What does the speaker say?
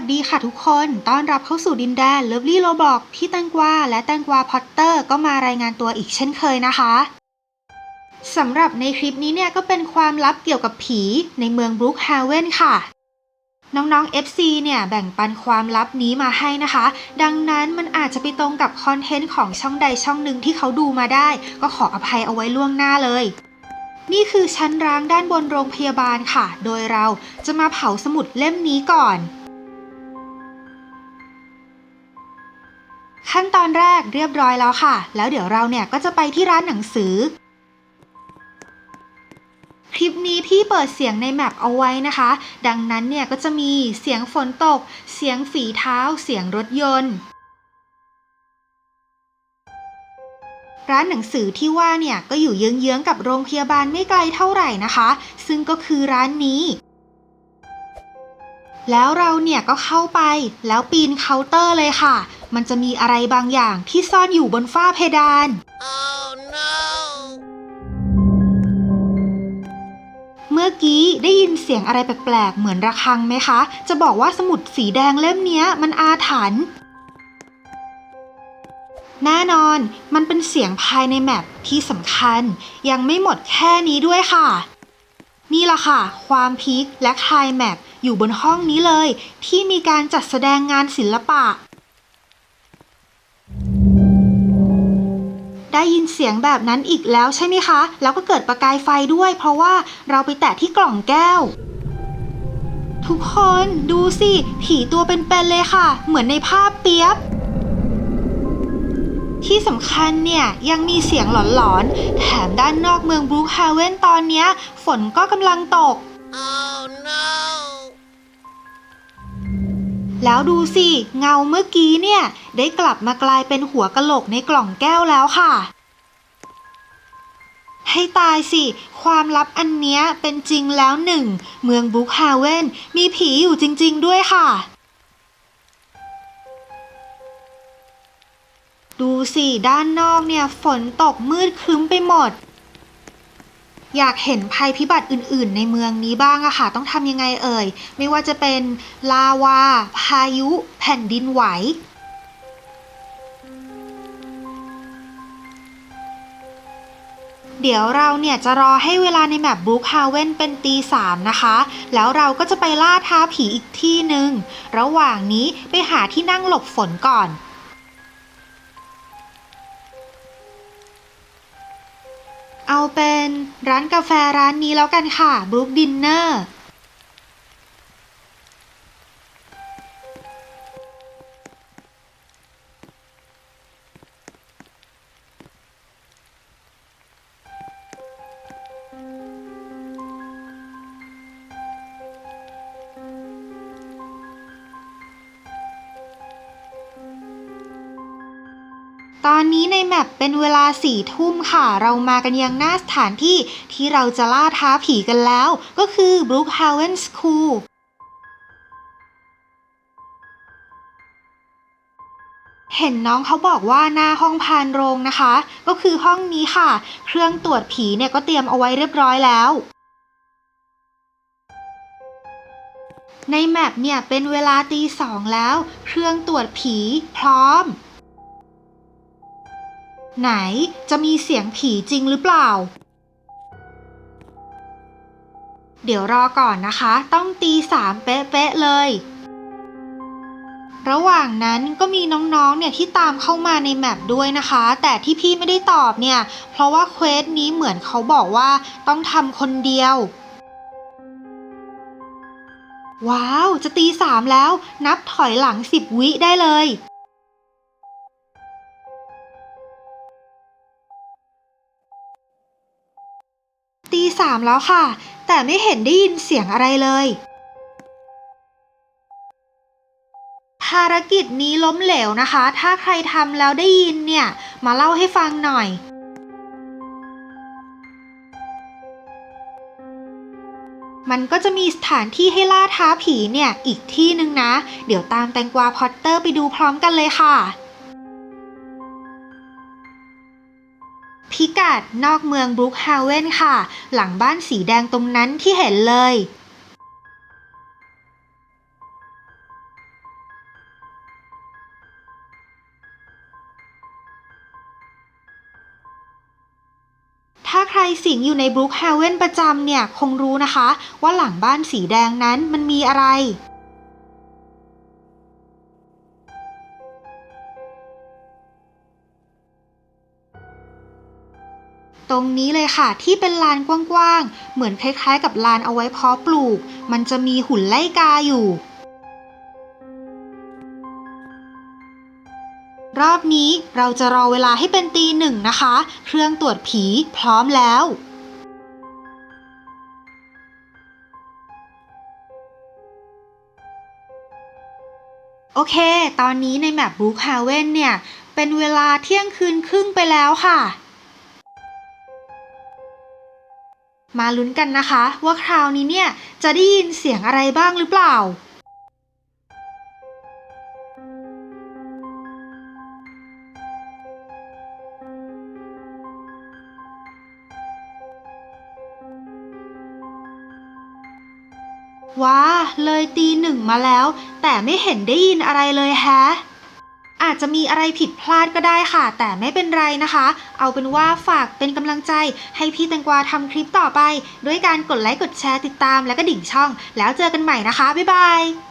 สดีค่ะทุกคน ต้อนรับเข้าสู่ดินแดนเลิฟลี่โรบอกพี่แตงกวาและแตงกวาพอตเตอร์ก็มารายงานตัวอีกเช่นเคยนะคะสำหรับในคลิปนี้เนี่ยก็เป็นความลับเกี่ยวกับผีในเมืองบรูคฮาเวนค่ะ น้องๆ FC เนี่ยแบ่งปันความลับนี้มาให้นะคะ ดังนั้นมันอาจจะไปตรงกับคอนเทนต์ของช่องใดช่องหนึ่งที่เขาดูมาได้ ก็ขออภัยเอาไว้ล่วงหน้าเลยนี่คือชั้นร้างด้านบนโรงพยาบาลค่ะ โดยเราจะมาเผาสมุดเล่มนี้ก่อน ขั้นตอนแรกเรียบร้อยแล้วค่ะ แล้วเดี๋ยวเราเนี่ยก็จะไปที่ร้านหนังสือ คลิปนี้พี่เปิดเสียงในแมปเอาไว้นะคะ ดังนั้นเนี่ยก็จะมีเสียงฝนตก เสียงฝีเท้า เสียงรถยนต์ ร้านหนังสือที่ว่าเนี่ยก็อยู่เยื้องๆกับโรงพยาบาลไม่ไกลเท่าไหร่นะคะ ซึ่งก็คือร้านนี้แล้วเราเนี่ยก็เข้าไปแล้วปีนเคาน์เตอร์เลยค่ะ มันจะมีอะไรบางอย่างที่ซ่อนอยู่บนฝ้าเพดาน Oh no! เมื่อกี้ได้ยินเสียงอะไรแปลกๆ เหมือนระฆังไหมคะ จะบอกว่าสมุดสีแดงเล่มเนี้ยมันอาถรรพ์แน่นอน มันเป็นเสียงภายในแมปที่สำคัญ ยังไม่หมดแค่นี้ด้วยค่ะ นี่ล่ะค่ะ ความพีคและคลายแมปอยู่บนห้องนี้เลย ที่มีการจัดแสดงงานศิลปะ ได้ยินเสียงแบบนั้นอีกแล้วใช่ไหมคะ แล้วก็เกิดประกายไฟด้วย เพราะว่าเราไปแตะที่กล่องแก้ว ทุกคนดูสิ ผีตัวเป็นๆเลยค่ะ เหมือนในภาพเปียบที่สำคัญเนี่ย ยังมีเสียงหลอนๆ แถมด้านนอกเมืองบรูคฮาเวนตอนนี้ ฝนก็กำลังตก Oh no! แล้วดูสิ เงาเมื่อกี้เนี่ย ได้กลับมากลายเป็นหัวกะโหลกในกล่องแก้วแล้วค่ะ ให้ตายสิ ความลับอันเนี้ยเป็นจริงแล้วหนึ่ง เมืองบรูคฮาเวนมีผีอยู่จริง ๆ ด้วยค่ะดูสิ ด้านนอกเนี่ย ฝนตกมืดครึ้มไปหมด อยากเห็นภัยพิบัติอื่น ๆ ในเมืองนี้บ้างอะค่ะ ต้องทำยังไงเอ่ย ไม่ว่าจะเป็นลาวา พายุ แผ่นดินไหว เดี๋ยวเราเนี่ยจะรอให้เวลาในแมปบรูคฮาเวนเป็นตีสามนะคะ แล้วเราก็จะไปล่าท้าผีอีกที่หนึ่ง ระหว่างนี้ไปหาที่นั่งหลบฝนก่อน เอาเป็นร้านกาแฟร้านนี้แล้วกันค่ะบรูคดินเนอร์ ตอนนี้ในแมปเป็นเวลาสี่ทุ่มค่ะ เรามากันยังหน้าสถานที่ที่เราจะล่าท้าผีกันแล้ว ก็คือ Brookhaven School เห็นน้องเขาบอกว่าหน้าห้องพานโรงนะคะ ก็คือห้องนี้ค่ะ เครื่องตรวจผีเนี่ยก็เตรียมเอาไว้เรียบร้อยแล้ว ในแมปเนี่ยเป็นเวลาตีสองแล้ว เครื่องตรวจผีพร้อม ไหนจะมีเสียงผีจริงหรือเปล่า เดี๋ยวรอก่อนนะคะ ต้องตีสามเป๊ะๆเลย ระหว่างนั้นก็มีน้องๆ เนี่ยที่ตามเข้ามาในแมปด้วยนะคะ แต่ที่พี่ไม่ได้ตอบเนี่ย เพราะว่าเควสนี้เหมือนเขาบอกว่าต้องทำคนเดียว ว้าว จะตีสามแล้ว นับถอยหลังสิบวิได้เลยามแล้วค่ะ แต่ไม่เห็นได้ยินเสียงอะไรเลย ภารกิจนี้ล้มเหลวนะคะ ถ้าใครทำแล้วได้ยินเนี่ย มาเล่าให้ฟังหน่อยมันก็จะมีสถานที่ให้ล่าท้าผีเนี่ย อีกที่หนึ่งนะ เดี๋ยวตามแตงกวาพอตเตอร์ไปดูพร้อมกันเลยค่ะ พิกัดนอกเมืองบรุกฮาเวนค่ะ หลังบ้านสีแดงตรงนั้นที่เห็นเลยถ้าใครสิงอยู่ในบรุกฮาเวนประจำเนี่ย คงรู้นะคะ ว่าหลังบ้านสีแดงนั้นมันมีอะไร ตรงนี้เลยค่ะ ที่เป็นลานกว้างๆ เหมือนคล้ายๆ กับลานเอาไว้เพาะปลูก มันจะมีหุ่นไล่กาอยู่ รอบนี้เราจะรอเวลาให้เป็นตีหนึ่งนะคะ เครื่องตรวจผีพร้อมแล้วโอเค ตอนนี้ในแมปบ o ูคฮาเวนเนี่ย เป็นเวลาเที่ยงคืนครึ่งไปแล้วค่ะ มาลุ้นกันนะคะ ว่าคราวนี้เนี่ยจะได้ยินเสียงอะไรบ้างหรือเปล่า ว้า เลยตีหนึ่งมาแล้ว แต่ไม่เห็นได้ยินอะไรเลยแฮะ อาจจะมีอะไรผิดพลาดก็ได้ค่ะ แต่ไม่เป็นไรนะคะ เอาเป็นว่าฝากเป็นกำลังใจ ให้พี่แตงกวาทำคลิปต่อไป ด้วยการกดไลค์กดแชร์ติดตามและก็ดิ่งช่อง แล้วเจอกันใหม่นะคะ บ๊ายบาย